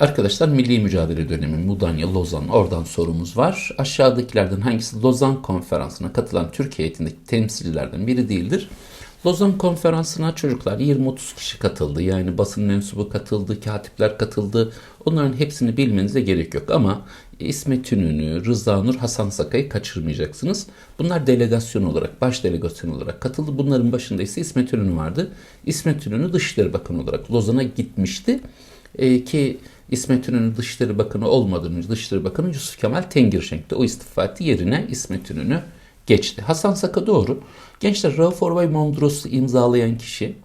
Arkadaşlar milli mücadele dönemi Mudanya, Lozan oradan sorumuz var. Aşağıdakilerden hangisi Lozan konferansına katılan Türkiye heyetindeki temsilcilerden biri değildir? Lozan konferansına çocuklar 20-30 kişi katıldı. Yani basın mensubu katıldı, katipler katıldı. Onların hepsini bilmenize gerek yok ama İsmet İnönü, Rıza Nur, Hasan Sakay'ı kaçırmayacaksınız. Bunlar delegasyon olarak, baş delegasyon olarak katıldı. Bunların başında ise İsmet İnönü vardı. İsmet İnönü Dışişleri Bakanı olarak Lozan'a gitmişti. Ee, ki İsmet İnönü Dışişleri Bakanı olmadan önce Dışişleri Bakanı Yusuf Kemal Tengirşenk'ti. O istifa etti. Yerine İsmet İnönü geçti. Hasan Saka doğru. Gençler Rauf Orbay Mondros'u imzalayan kişi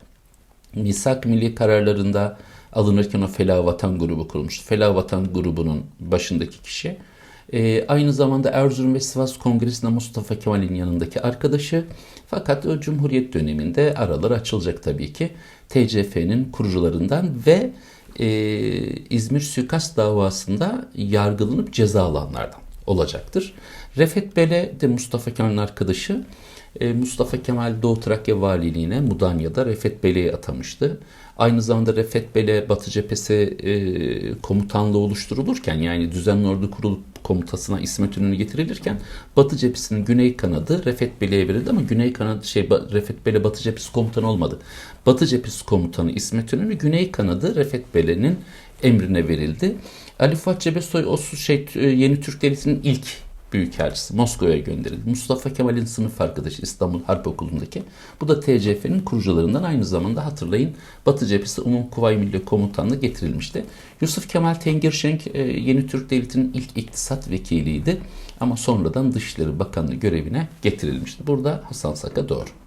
misak milli kararlarında alınırken o Fela Vatan grubu kurulmuştu. Fela Vatan grubunun başındaki kişi. Ee, aynı zamanda Erzurum ve Sivas Kongresi'nde Mustafa Kemal'in yanındaki arkadaşı. Fakat o Cumhuriyet döneminde aralar açılacak tabii ki. TCF'nin kurucularından ve e, İzmir suikast davasında yargılanıp cezalanlardan olacaktır. Refet Bele de Mustafa Kemal'in arkadaşı. E, Mustafa Kemal Doğu Trakya Valiliğine Mudanya'da Refet Bele'yi atamıştı. Aynı zamanda Refet Bele Batı Cephesi e, komutanlığı oluşturulurken yani düzenli ordu kurulup komutasına İsmet İnönü getirilirken Batı Cephesi'nin güney kanadı Refet Bele'ye verildi ama güney kanadı şey Refet Bele Batı Cephesi komutanı olmadı. Batı Cephesi komutanı İsmet İnönü güney kanadı Refet Bele'nin emrine verildi. Ali Fuat Cebesoy o şey e, Yeni Türk Devleti'nin ilk Büyükelçisi Moskova'ya gönderildi. Mustafa Kemal'in sınıf arkadaşı İstanbul Harp Okulu'ndaki. Bu da TCF'nin kurucularından aynı zamanda hatırlayın Batı Cephesi Umum Kuvayi Milli Komutanlığı getirilmişti. Yusuf Kemal Tengirşenk e, Yeni Türk Devleti'nin ilk iktisat vekiliydi ama sonradan Dışişleri Bakanlığı görevine getirilmişti. Burada Hasan Saka doğru.